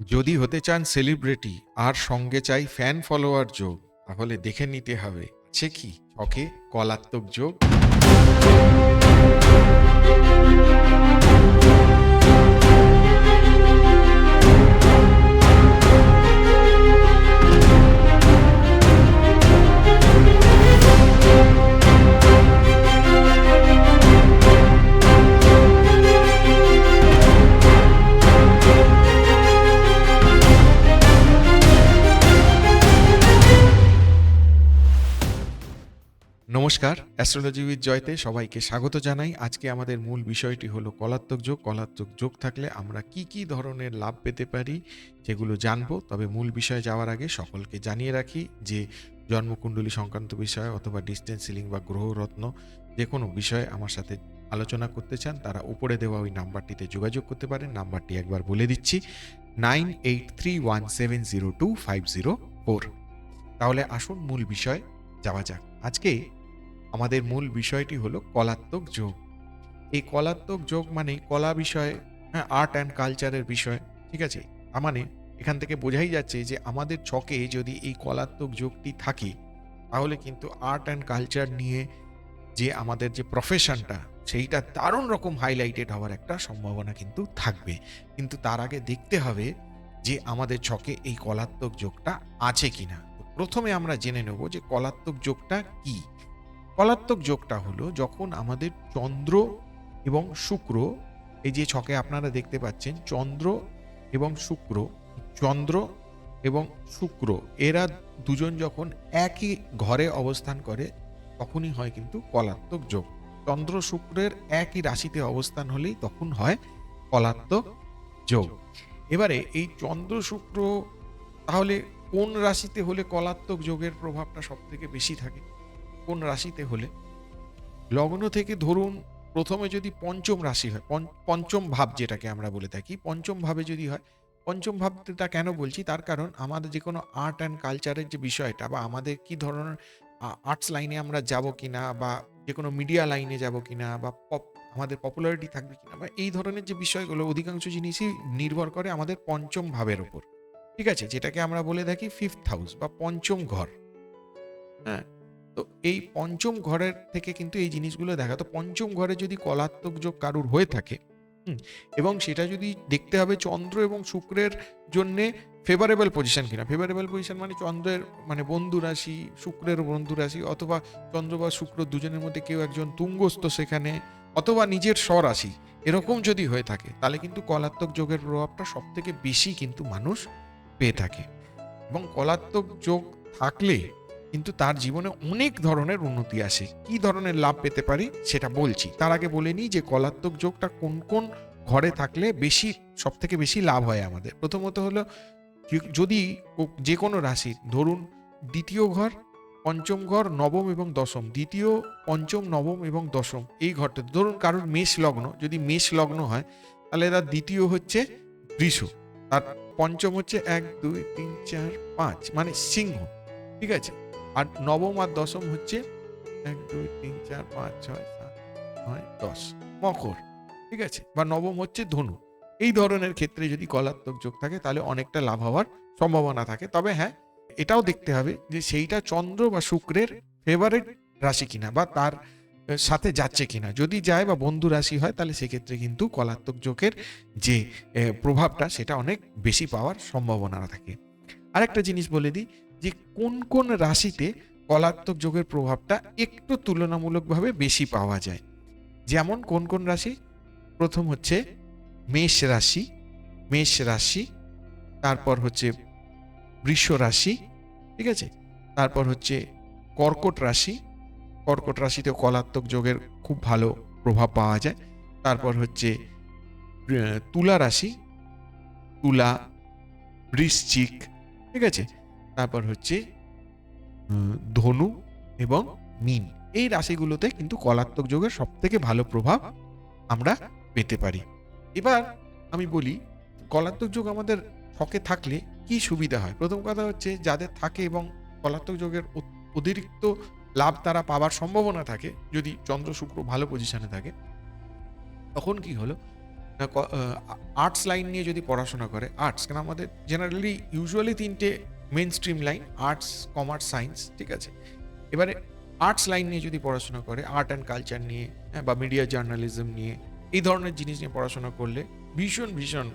যদি হতে চান সেলিব্রিটি আর সঙ্গে চাই ফ্যান ফলোয়ার যোগ, তাহলে দেখে নিতে হবে, আছে কি? ওকে কলাত্মক যোগ। নমস্কার অ্যাস্ট্রোলজি উইথ জয়তে সবাইকে স্বাগত জানাই। আজকে আমাদের মূল বিষয়টি হলো কলাত্মক যোগ। কলাত্মক যোগ থাকলে আমরা কি কি ধরনের লাভ পেতে পারি যেগুলো জানব। তবে মূল বিষয়ে যাওয়ার আগে সকলকে জানিয়ে রাখি যে জন্মকুণ্ডলী সংক্রান্ত বিষয় অথবা ডিস্টেন্স সিলিং বা গ্রহরত্ন যে কোনো বিষয়ে আমার সাথে আলোচনা করতে চান, তারা উপরে দেওয়া ওই নাম্বারটিতে যোগাযোগ করতে পারেন। নাম্বারটি একবার বলে দিচ্ছি, nine eight three one seven zero two five zero four. তাহলে আসুন মূল বিষয় যাওয়া যাক। আজকে আমাদের মূল বিষয়টি হলো কলাত্মক যোগ। এই কলাত্মক যোগ মানে কলা বিষয় হ্যাঁ আর্ট অ্যান্ড কালচারের বিষয়, ঠিক আছে? তার মানে এখান থেকে বোঝাই যাচ্ছে যে আমাদের ছকে যদি এই কলাত্মক যোগটি থাকে, তাহলে কিন্তু আর্ট অ্যান্ড কালচার নিয়ে যে আমাদের যে প্রফেশনটা সেইটা দারুণ রকম হাইলাইটেড হওয়ার একটা সম্ভাবনা কিন্তু থাকবে। কিন্তু তার আগে দেখতে হবে যে আমাদের ছকে এই কলাত্মক যোগটা আছে কিনা। তো প্রথমে আমরা জেনে নেব যে কলাত্মক যোগটা কি। কলাত্মক যোগটা হলো যখন আমাদের চন্দ্র এবং শুক্র, এই যে ছকে আপনারা দেখতে পাচ্ছেন, চন্দ্র এবং শুক্র, চন্দ্র এবং শুক্র, এরা দুজন যখন একই ঘরে অবস্থান করে, তখনই হয় কিন্তু কলাত্মক যোগ। চন্দ্র শুক্রের একই রাশিতে অবস্থান হলেই তখন হয় কলাত্মক যোগ। এবারে এই চন্দ্র, শুক্র, তাহলে কোন রাশিতে হলে কলাত্মক যোগের প্রভাবটা সব থেকে বেশি থাকে? কোন রাশিতে হলে? লগ্ন থেকে ধরুন প্রথমে যদি পঞ্চম রাশি হয় পঞ্চ- পঞ্চম ভাব যেটাকে আমরা বলে থাকি, পঞ্চম ভাবে যদি হয়, পঞ্চম ভাবটা কেন বলছি? তার কারণ আমাদের যে কোনো আর্ট অ্যান্ড কালচারের যে বিষয়টা বা আমাদের কি ধরনের আর্টস লাইনে আমরা যাব কি না বা যে কোনো মিডিয়া লাইনে যাব কি না বা পপ, আমাদের পপুলারিটি থাকবে কিনা বা এই ধরনের যে বিষয়গুলো অধিকাংশ জিনিসই নির্ভর করে আমাদের পঞ্চম ভাবের ওপর। ঠিক আছে? যেটাকে আমরা বলে থাকি ফিফথ হাউস বা পঞ্চম ঘর। হ্যাঁ? তো এই পঞ্চম ঘরের থেকে কিন্তু এই জিনিসগুলো দেখা। তো পঞ্চম ঘরে যদি কলাত্মক যোগ কারুর হয়ে থাকে এবং সেটা যদি দেখতে হবে চন্দ্র এবং শুক্রের জন্যে ফেভারেবল পজিশন কিনা। ফেভারেবল পজিশন মানে চন্দ্রের মানে বন্ধু রাশি, শুক্রের বন্ধু রাশি, অথবা চন্দ্র বা শুক্র দুজনের মধ্যে কেউ একজন তুঙ্গস্থ সেখানে, অথবা নিজের স্বরাশি, এরকম যদি হয়ে থাকে, তাহলে কিন্তু কলাত্মক যোগের প্রভাবটা সব থেকে বেশি কিন্তু মানুষ পেয়ে থাকে। এবং কলাত্মক যোগ থাকলে কিন্তু তার জীবনে অনেক ধরনের উন্নতি আসে। কি ধরনের লাভ পেতে পারি সেটা বলছি। তার আগে বলে নিই যে কলাত্মক যোগটা কোন কোন ঘরে থাকলে বেশি সব থেকে বেশি লাভ হয় আমাদের। প্রথমত হলো যদি যে কোনো রাশির, ধরুন দ্বিতীয় ঘর, পঞ্চম ঘর, নবম এবং দশম, দ্বিতীয়, পঞ্চম, নবম এবং দশম, এই ঘরটা, ধরুন কারোর মেষ লগ্ন, যদি মেষ লগ্ন হয়, তাহলে তার দ্বিতীয় হচ্ছে বৃষ তার পঞ্চম হচ্ছে এক, দুই, তিন, চার, পাঁচ মানে সিংহ। ঠিক আছে? আর নবম আর দশম হচ্ছে এক, দুই, তিন, চার, পাঁচ, ছয়, সাত, নয়, দশ। মকর, ঠিক আছে? বা নবম হচ্ছে ধনু। এই ধরনের ক্ষেত্রে যদি কলাত্মক যোগ থাকে, তাহলে অনেকটা লাভ হওয়ার সম্ভাবনা থাকে। তবে হ্যাঁ এটাও দেখতে হবে যে সেইটা চন্দ্র বা শুক্রের ফেভারিট রাশি কিনা বা তার সাথে যাচ্ছে কিনা। যদি যায় বা বন্ধু রাশি হয়, তাহলে সেক্ষেত্রে কিন্তু কলাত্মক যোগের যে প্রভাবটা, সেটা অনেক বেশি পাওয়ার সম্ভাবনা থাকে। আরেকটা জিনিস বলে দিই যে কোন কোন রাশিতে কলাত্মক যোগের প্রভাবটা একটু তুলনামূলকভাবে বেশি পাওয়া যায়। যেমন কোন কোন রাশি? প্রথম হচ্ছে মেষ রাশি মেষ রাশি, তারপর হচ্ছে বৃষ রাশি, ঠিক আছে? তারপর হচ্ছে কর্কট রাশি, কর্কট রাশিতে কলাত্মক যোগের খুব ভালো প্রভাব পাওয়া যায়। তারপর হচ্ছে তুলা রাশি, তুলা, বৃশ্চিক, ঠিক আছে? তারপর হচ্ছে ধনু এবং মিন। এই রাশিগুলোতে কিন্তু কলাত্মক যোগের সব থেকে ভালো প্রভাব আমরা পেতে পারি। এবার আমি বলি, কলাত্মক যোগ আমাদের ছকে থাকলে কি সুবিধা হয়? প্রথম কথা হচ্ছে, যাদের থাকে এবং কলাত্মক যোগের অতিরিক্ত লাভ তারা পাওয়ার সম্ভাবনা থাকে, যদি চন্দ্র শুক্র ভালো পজিশনে থাকে, তখন কি হলো? আর্টস লাইন নিয়ে যদি পড়াশোনা করে আর্টস কেন? আমাদের জেনারেলি ইউজুয়ালি তিনটে main stream line arts commerce science ঠিক আছে? এবারে আর্টস লাইন নিয়ে যদি পড়াশোনা করে আর্ট অ্যান্ড কালচার নিয়ে হ্যাঁ, বা মিডিয়া জার্নালিজম নিয়ে এই ধরনের জিনিস নিয়ে পড়াশোনা করলে ভীষণ ভীষণ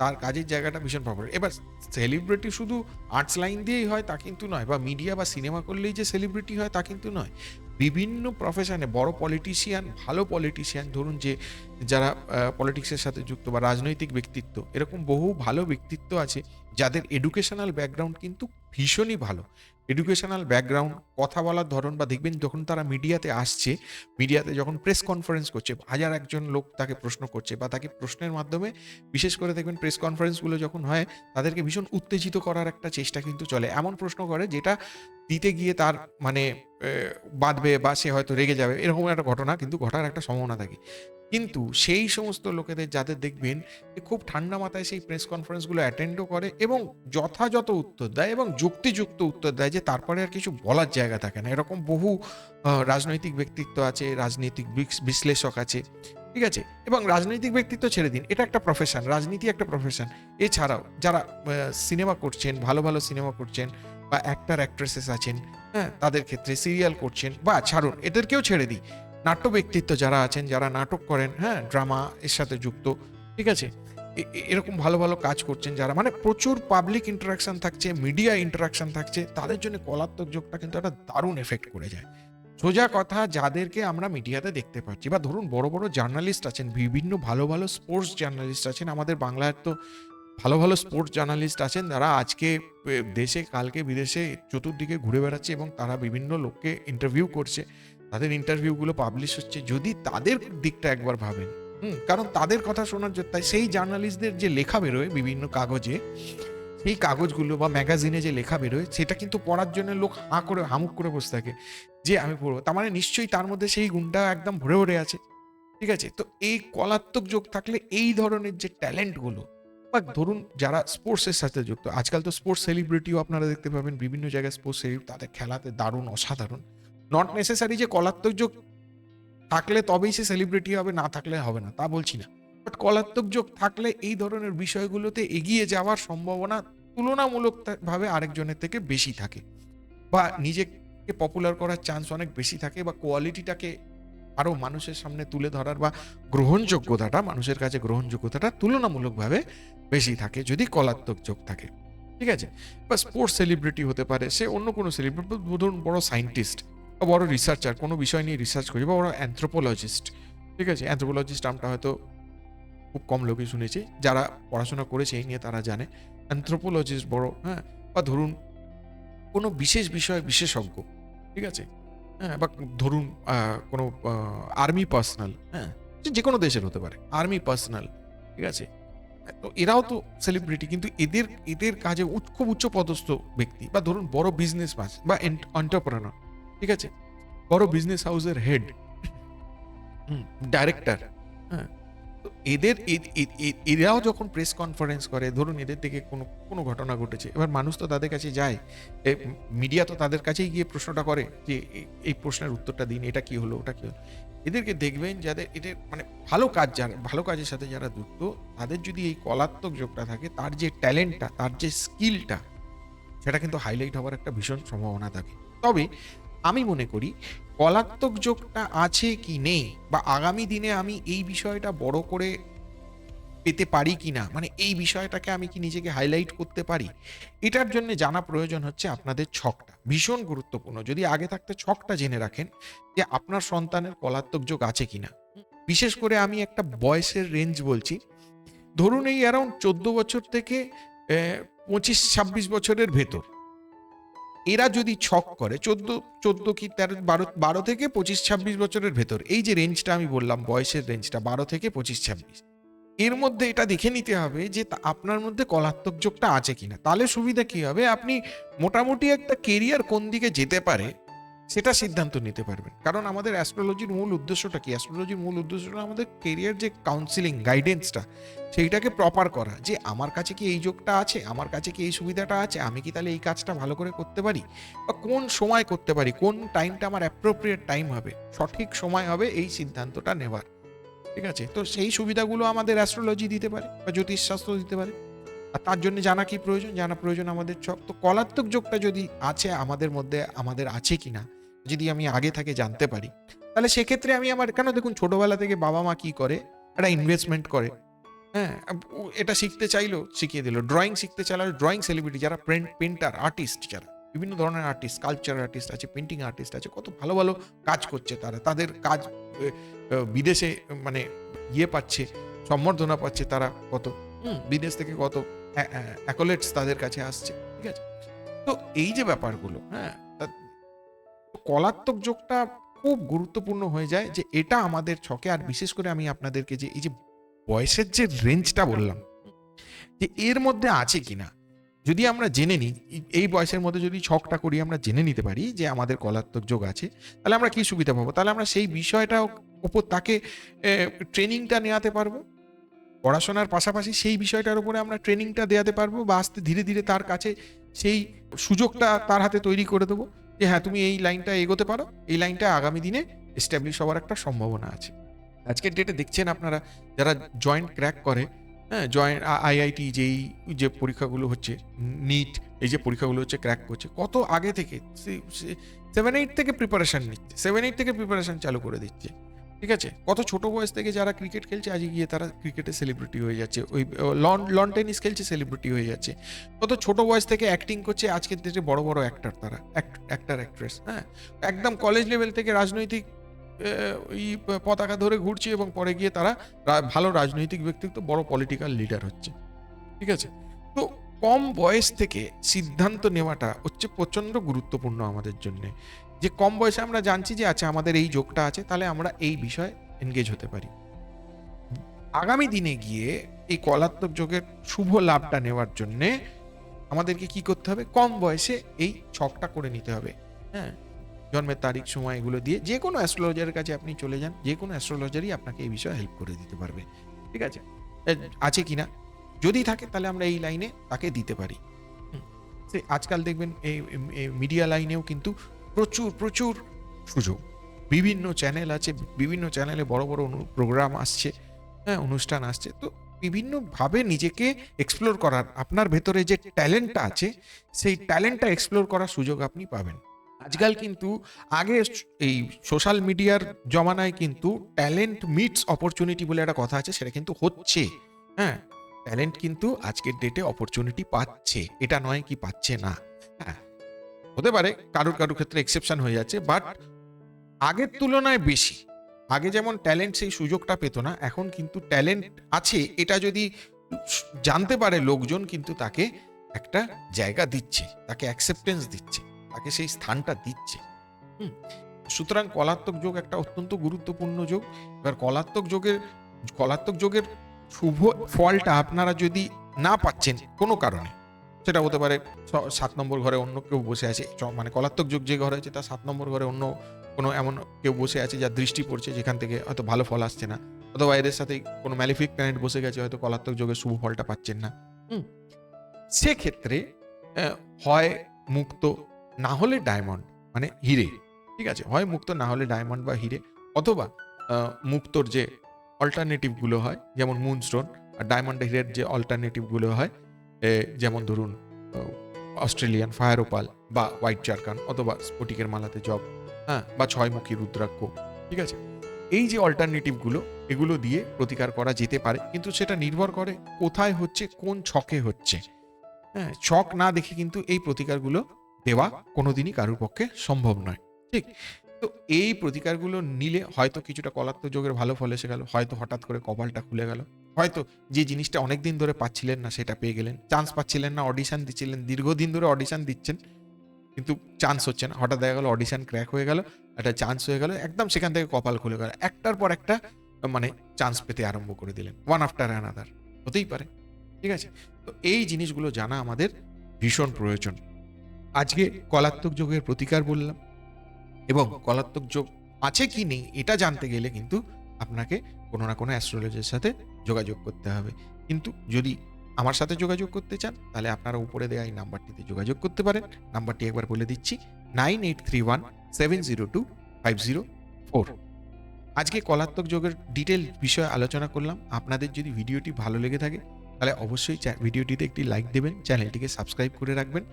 তার কাজের জায়গাটা ভীষণ পাবে এবার সেলিব্রিটি শুধু আর্টস লাইন দিয়েই হয় তা কিন্তু নয় বা মিডিয়া বা সিনেমা করলেই যে সেলিব্রিটি হয় তা কিন্তু নয়। বিভিন্ন প্রফেশনে বড় পলিটিশিয়ান ভালো পলিটিশিয়ান ধরুন যে যারা পলিটিক্সের সাথে যুক্ত বা রাজনৈতিক ব্যক্তিত্ব, এরকম বহু ভালো ব্যক্তিত্ব আছে যাদের এডুকেশনাল ব্যাকগ্রাউন্ড কিন্তু ভীষণই ভালো। এডুকেশনাল ব্যাকগ্রাউন্ড কথা বলার ধরন বা দেখবেন যখন তারা মিডিয়াতে আসছে মিডিয়াতে যখন প্রেস কনফারেন্স করছে, হাজার একজন লোক তাকে প্রশ্ন করছে বা তাকে প্রশ্নের মাধ্যমে বিশেষ করে দেখবেন প্রেস কনফারেন্সগুলো যখন হয়, তাদেরকে ভীষণ উত্তেজিত করার একটা চেষ্টা কিন্তু চলে। এমন প্রশ্ন করে যেটা দিতে গিয়ে তার মানে বাঁধবে বা সে হয়তো রেগে যাবে, এরকম একটা ঘটনা, কিন্তু ঘটার একটা সম্ভাবনা থাকে। কিন্তু সেই সমস্ত লোকেদের যাদের দেখবেন খুব ঠান্ডা মাথায় সেই প্রেস কনফারেন্সগুলো অ্যাটেন্ডও করে এবং যথাযথ উত্তর দেয় এবং যুক্তিযুক্ত উত্তর দেয় যে তারপরে আর কিছু বলার জায়গা থাকে না। এরকম বহু রাজনৈতিক ব্যক্তিত্ব আছে, রাজনৈতিক বিশ্লেষক আছে, ঠিক আছে? এবং রাজনৈতিক ব্যক্তিত্ব ছেড়ে দিন, এটা একটা প্রফেশন রাজনীতি একটা প্রফেশন এছাড়াও যারা সিনেমা করছেন, ভালো ভালো সিনেমা করছেন বা অ্যাক্টার অ্যাক্ট্রেসেস আছেন হ্যাঁ। তাদের ক্ষেত্রে সিরিয়াল করছেন বা ছাড়ুন, এদেরকেও ছেড়ে দিই। নাট্য ব্যক্তিত্ব যারা আছেন, যারা নাটক করেন হ্যাঁ ড্রামা এর সাথে যুক্ত, ঠিক আছে? এরকম ভালো ভালো কাজ করছেন যারা মানে প্রচুর পাবলিক ইন্টারাকশন থাকছে মিডিয়া ইন্টারাকশন থাকছে, তাদের জন্য কলাত্মক যোগটা কিন্তু একটা দারুণ এফেক্ট করে যায়। সোজা কথা, যাদেরকে আমরা মিডিয়াতে দেখতে পাচ্ছি, বা ধরুন বড় বড় জার্নালিস্ট আছেন, বিভিন্ন ভালো ভালো স্পোর্টস জার্নালিস্ট আছেন, আমাদের বাংলার তো ভালো ভালো স্পোর্টস জার্নালিস্ট আছেন যারা আজকে দেশে, কালকে বিদেশে, চতুর্দিকে ঘুরে বেড়াচ্ছে এবং তারা বিভিন্ন লোককে ইন্টারভিউ করছে। তাদের ইন্টারভিউগুলো পাবলিশ হচ্ছে। যদি তাদের দিকটা একবার ভাবেন, হুম, কারণ তাদের কথা শোনার জন্য, তাই সেই জার্নালিস্টদের যে লেখা বেরোয় বিভিন্ন কাগজে, সেই কাগজগুলো বা ম্যাগাজিনে যে লেখা বেরোয়, সেটা কিন্তু পড়ার জন্য লোক হাঁ করে, হামুক করে বসে থাকে, যে আমি পড়ব। তার মানে নিশ্চয়ই তার মধ্যে সেই গুণটা একদম ভরে ভরে আছে। ঠিক আছে? তো এই কলাত্মক যোগ থাকলে এই ধরনের যে ট্যালেন্টগুলো বা ধরুন যারা স্পোর্টসের সাথে যুক্ত, আজকাল তো স্পোর্টস সেলিব্রিটিও আপনারা দেখতে পাবেন, বিভিন্ন জায়গায় স্পোর্টস সেলিব্রিটি তাদের খেলাতে দারুণ, অসাধারণ। নট নেসেসারি যে কলাত্মক যোগ থাকলে তবেই সে সেলিব্রিটি হবে, না থাকলে হবে না, তা বলছি না। বাট কলাত্মক যোগ থাকলে এই ধরনের বিষয়গুলোতে এগিয়ে যাওয়ার সম্ভাবনা তুলনামূলকভাবে আরেকজনের থেকে বেশি থাকে। বা নিজেকে পপুলার করার চান্স অনেক বেশি থাকে বা কোয়ালিটিটাকে আরও মানুষের সামনে তুলে ধরার বা গ্রহণযোগ্যতাটা, মানুষের কাছে গ্রহণযোগ্যতাটা তুলনামূলকভাবে বেশি থাকে, যদি কলাত্মক যোগ থাকে। ঠিক আছে? বা স্পোর্টস সেলিব্রিটি হতে পারে, সে অন্য কোনো সেলিব্রিটি ধরুন বড় সায়েন্টিস্ট বা বড় রিসার্চার কোনো বিষয় নিয়ে রিসার্চ করি বা বড় অ্যান্থ্রোপোলজিস্ট ঠিক আছে? অ্যান্থ্রোপোলজিস্ট নামটা হয়তো খুব কম লোকই শুনেছি, যারা পড়াশোনা করেছে, এই নিয়ে তারা জানে। অ্যান্থ্রোপোলজিস্ট বড় হ্যাঁ? বা ধরুন কোনো বিশেষ বিষয় বিশেষজ্ঞ। ঠিক আছে? হ্যাঁ বা ধরুন কোনো আর্মি পার্সোনাল হ্যাঁ যে- কোনো দেশের হতে পারে আর্মি পার্সোনাল ঠিক আছে? তো এরাও তো সেলিব্রিটি কিন্তু এদের এদের কাজে খুব উচ্চ পদস্থ ব্যক্তি, বা ধরুন বড় বিজনেস ম্যান বা এন্টারপ্রেনার ঠিক আছে? বড় বিজনেস হাউসের হেড ডাইরেক্টর হ্যাঁ তো এদের এরাও যখন প্রেস কনফারেন্স করে, ধরুন এদের থেকে কোনো কোনো ঘটনা ঘটেছে, এবার মানুষ তো তাদের কাছে যায় মিডিয়া তো তাদের কাছেই গিয়ে প্রশ্নটা করে যে এই প্রশ্নের উত্তরটা দিন, এটা কি হলো, ওটা কি হলো? এদেরকে দেখবেন যাদের, এদের মানে ভালো কাজ যারা, ভালো কাজের সাথে যারা যুক্ত, তাদের যদি এই কলাত্মক যোগটা থাকে, তার যে ট্যালেন্টটা তার যে স্কিলটা সেটা কিন্তু হাইলাইট হওয়ার একটা ভীষণ সম্ভাবনা থাকে। তবে আমি মনে করি কলাত্মক যোগটা আছে কি নেই? বা আগামী দিনে আমি এই বিষয়টা বড় করে পেতে পারি কি না? মানে এই বিষয়টাকে আমি কি নিজেকে হাইলাইট করতে পারি? এটার জন্য জানা প্রয়োজন হচ্ছে আপনাদের ছকটা। ভীষণ গুরুত্বপূর্ণ। যদি আগে থাকতে ছকটা জেনে রাখেন যে আপনার সন্তানের কলাত্মক যোগ আছে কি না। বিশেষ করে আমি একটা বয়সের রেঞ্জ বলছি। ধরুন এই অ্যারাউন্ড চোদ্দ বছর থেকে পঁচিশ, ছাব্বিশ বছরের ভেতর। এরা যদি ছক করে, চোদ্দ চোদ্দ কি তেরো, বারো বারো থেকে পঁচিশ, ছাব্বিশ বছরের ভেতর, এই যে রেঞ্জটা আমি বললাম, বয়সের রেঞ্জটা বারো থেকে পঁচিশ, ছাব্বিশ, এর মধ্যে এটা দেখে নিতে হবে যে আপনার মধ্যে কলাত্মক যোগটা আছে কিনা। তাহলে সুবিধা কি হবে? আপনি মোটামুটি একটা কেরিয়ার কোন দিকে যেতে পারে সেটা সিদ্ধান্ত নিতে পারবেন। কারণ আমাদের অ্যাস্ট্রোলজির মূল উদ্দেশ্যটা কি? অ্যাস্ট্রোলজির মূল উদ্দেশ্যটা আমাদের কেরিয়ার যে কাউন্সিলিং গাইডেন্সটা সেইটাকে প্রপার করা। যে আমার কাছে কি এই যোগটা আছে? আমার কাছে কি এই সুবিধাটা আছে? আমি কি তাহলে এই কাজটা ভালো করে করতে পারি? বা কোন সময় করতে পারি? কোন টাইমটা আমার অ্যাপ্রোপ্রিয়েট টাইম হবে? সঠিক সময় হবে এই সিদ্ধান্তটা নেবার ঠিক আছে? তো সেই সুবিধাগুলো আমাদের অ্যাস্ট্রোলজি দিতে পারে বা জ্যোতিষশাস্ত্র দিতে পারে। আর তার জন্য জানা কি প্রয়োজন? জানা প্রয়োজন আমাদের ছক তো কলাত্মক যোগটা যদি আছে আমাদের মধ্যে, আমাদের আছে কিনা? যদি আমি আগে থেকে জানতে পারি তাহলে সেক্ষেত্রে আমি আমার কেন দেখুন ছোটোবেলা থেকে বাবা মা কী করে? একটা ইনভেস্টমেন্ট করে। হ্যাঁ এটা শিখতে চাইলো শিখিয়ে দিল। ড্রয়িং শিখতে চাইলো ড্রয়িং সেলিব্রিটি যারা পেন্টার আর্টিস্ট যারা বিভিন্ন ধরনের আর্টিস্ট কালচার আর্টিস্ট আছে পেন্টিং আর্টিস্ট আছে কত ভালো ভালো কাজ করছে তারা। তাদের কাজ বিদেশে মানে ইয়ে পাচ্ছে সম্বর্ধনা পাচ্ছে তারা কত। হুম, বিদেশ থেকে কত অ্যাকোলেটস তাদের কাছে আসছে ঠিক আছে? তো এই যে ব্যাপারগুলো হ্যাঁ কলাত্মক যোগটা খুব গুরুত্বপূর্ণ হয়ে যায় যে এটা আমাদের ছকে, আর বিশেষ করে আমি আপনাদেরকে যে, এই যে বয়সের যে রেঞ্জটা বললাম, যে এর মধ্যে আছে কিনা? যদি আমরা জেনে নিই, এই- এই বয়সের মধ্যে যদি ছকটা করি, আমরা জেনে নিতে পারি যে আমাদের কলাত্মক যোগ আছে, তাহলে আমরা কি সুবিধা পাবো? তাহলে আমরা সেই বিষয়টা ওপর তাকে ট্রেনিংটা নেওয়াতে পারব। পড়াশোনার পাশাপাশি সেই বিষয়টার উপরে আমরা ট্রেনিংটা দেওয়াতে পারব বা আস্তে ধীরে ধীরে তার কাছে সেই সুযোগটা তার হাতে তৈরি করে দেবো। যে হ্যাঁ তুমি এই লাইনটা এগোতে পারো। এই লাইনটা আগামী দিনে এস্টাবলিশ হওয়ার একটা সম্ভাবনা আছে। আজকের ডেটে দেখছেন আপনারা, যারা জয়েন্ট ক্র্যাক করে হ্যাঁ জয়েন্ট আইআইটি যেই, যে পরীক্ষাগুলো হচ্ছে নিট এই যে পরীক্ষাগুলো হচ্ছে ক্র্যাক করছে, কত আগে থেকে সেভেন এইট থেকে প্রিপারেশান নিচ্ছে সেভেন এইট থেকে প্রিপারেশান চালু করে দিচ্ছে। ঠিক আছে? কত ছোট বয়স থেকে যারা ক্রিকেট খেলছে, আজকে গিয়ে তারা ক্রিকেটে সেলিব্রিটি হয়ে যাচ্ছে। ওই লন লন টেনিস খেলছে সেলিব্রিটি হয়ে যাচ্ছে। কত ছোট বয়স থেকে অ্যাক্টিং করছে, আজকের দেশে বড় বড় অ্যাক্টার তারা অ্যাক্টার অ্যাক্ট্রেস হ্যাঁ? একদম কলেজ লেভেল থেকে রাজনৈতিক ওই পতাকা ধরে ঘুরছে এবং পরে গিয়ে তারা ভালো রাজনৈতিক ব্যক্তিত্ব, বড় পলিটিক্যাল লিডার হচ্ছে। ঠিক আছে? তো কম বয়স থেকে সিদ্ধান্ত নেওয়াটা হচ্ছে প্রচণ্ড গুরুত্বপূর্ণ আমাদের জন্য। যে কম বয়সে আমরা জানছি যে আচ্ছা আমাদের এই যোগটা আছে, তাহলে আমরা এই বিষয়ে এনগেজ হতে পারি। আগামী দিনে গিয়ে এই কলাত্মক যোগের শুভ লাভটা নেওয়ার জন্যে আমাদেরকে কি করতে হবে? কম বয়সে এই ছকটা করে নিতে হবে। হ্যাঁ? জন্মের তারিখ, সময় এগুলো দিয়ে যে কোনো অ্যাস্ট্রোলজারের কাছে আপনি চলে যান, যে কোনো অ্যাস্ট্রোলজারই আপনাকে এই বিষয়ে হেল্প করে দিতে পারবে। ঠিক আছে? আছে কি না? যদি থাকে, তাহলে আমরা এই লাইনে তাকে দিতে পারি। সে আজকাল দেখবেন, এই মিডিয়া লাইনেও কিন্তু প্রচুর প্রচুর। সুযোগ বিভিন্ন চ্যানেল আছে, বিভিন্ন চ্যানেলে বড় বড় প্রোগ্রাম আসছে হ্যাঁ অনুষ্ঠান আসছে। তো বিভিন্নভাবে নিজেকে এক্সপ্লোর করার, আপনার ভেতরে যে ট্যালেন্টটা আছে, সেই ট্যালেন্টটা এক্সপ্লোর করার সুযোগ আপনি পাবেন। আজকাল কিন্তু আগে এই সোশ্যাল মিডিয়ার জমানায় কিন্তু ট্যালেন্ট মিটস অপরচুনিটি বলে একটা কথা আছে, সেটা কিন্তু হচ্ছে। হ্যাঁ ট্যালেন্ট কিন্তু আজকের ডেটে অপরচুনিটি পাচ্ছে। এটা নয় কি পাচ্ছে না। হতে পারে, কারুর কারুর ক্ষেত্রে এক্সেপশন হয়ে যাচ্ছে বাট আগের তুলনায় বেশি। আগে যেমন ট্যালেন্ট সেই সুযোগটা পেত না, এখন কিন্তু ট্যালেন্ট আছে, এটা যদি জানতে পারে লোকজন কিন্তু তাকে একটা জায়গা দিচ্ছে, তাকে অ্যাকসেপ্টেন্স দিচ্ছে, তাকে সেই স্থানটা দিচ্ছে। সুতরাং কলাত্মক যোগ একটা অত্যন্ত গুরুত্বপূর্ণ যোগ। এবার কলাত্মক যোগের কলাত্মক যোগের শুভ ফলটা আপনারা যদি না পাচ্ছেন কোনো কারণে সেটা হতে পারে সাত নম্বর ঘরে অন্য কেউ বসে আছে। মানে কলাত্মক যোগ যে ঘরে আছে তার সাত নম্বর ঘরে অন্য কোনো এমন কেউ বসে আছে যার দৃষ্টি পড়ছে, যেখান থেকে হয়তো ভালো ফল আসছে না। অথবা এদের সাথে কোনো ম্যালিফিক প্ল্যানেট বসে গেছে, হয়তো কলাত্মক যোগের শুভ ফলটা পাচ্ছেন না। সেক্ষেত্রে হয় মুক্ত, না হলে ডায়মন্ড মানে হিরে, ঠিক আছে? হয় মুক্ত, না হলে ডায়মন্ড বা হিরে, অথবা মুক্তর যে অল্টারনেটিভগুলো হয়, যেমন মুনস্টোন আর ডায়মন্ড হিরের যে অল্টারনেটিভগুলো হয় যেমন ধরুন অস্ট্রেলিয়ান ফায়ার ওপাল বা হোয়াইট চারকান অথবা স্ফটিকের মালাতে জব হ্যাঁ বা ছয়মুখী রুদ্রাক্ষ, ঠিক আছে? এই যে অল্টারনেটিভগুলো এগুলো দিয়ে প্রতিকার করা যেতে পারে, কিন্তু সেটা নির্ভর করে কোথায় হচ্ছে, কোন ছকে হচ্ছে। হ্যাঁ ছক না দেখে কিন্তু এই প্রতিকারগুলো দেওয়া কোনোদিনই কারোর পক্ষে সম্ভব নয়, ঠিক? তো এই প্রতিকারগুলো নিলে হয়তো কিছুটা কলাত্মক যোগের ভালো ফল এসে গেল, হয়তো হঠাৎ করে কপালটা খুলে গেল হয়তো যে জিনিসটা অনেক দিন ধরে পাচ্ছিলেন না, সেটা পেয়ে গেলেন। চান্স পাচ্ছিলেন না অডিশান দিচ্ছিলেন, দীর্ঘদিন ধরে অডিশান দিচ্ছেন, কিন্তু চান্স হচ্ছে না। হঠাৎ দেখা গেলো অডিশান ক্র্যাক হয়ে গেল, একটা চান্স হয়ে গেল, একদম সেখান থেকে কপাল খুলে গেল। একটার পর একটা মানে চান্স পেতে আরম্ভ করে দিলেন ওয়ান আফটার অ্যানাদার হতেই পারে, ঠিক আছে? তো এই জিনিসগুলো জানা আমাদের ভীষণ প্রয়োজন। আজকে কলাত্মক যোগের প্রতিকার বললাম, এবং কলাত্মক যোগ আছে কি নেই, এটা জানতে গেলে কিন্তু আপনাকে কোনো না কোনো অ্যাস্ট্রোলজির সাথে যোগাযোগ করতে হবে। কিন্তু যদি আমার সাথে যোগাযোগ করতে চান, তাহলে আপনারা উপরে দেওয়া এই নাম্বারটিতে যোগাযোগ করতে পারেন। নাম্বারটি একবার বলে দিচ্ছি, nine eight three one, seven zero two, five zero four. আজকে কলাত্মক যোগের ডিটেল বিষয়ে আলোচনা করলাম। আপনাদের যদি ভিডিওটি ভালো লেগে থাকে, তাহলে অবশ্যই ভিডিওটিতে একটি লাইক দেবেন, চ্যানেলটিকে সাবস্ক্রাইব করে রাখবেন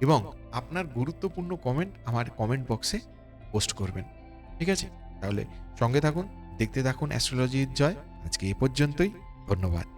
এবং আপনার গুরুত্বপূর্ণ কমেন্ট আমার কমেন্ট বক্সে পোস্ট করবেন। ঠিক আছে? তাহলে সঙ্গে থাকুন, দেখতে থাকুন অ্যাস্ট্রোলজির জয়। আজকে এ পর্যন্তই ধন্যবাদ।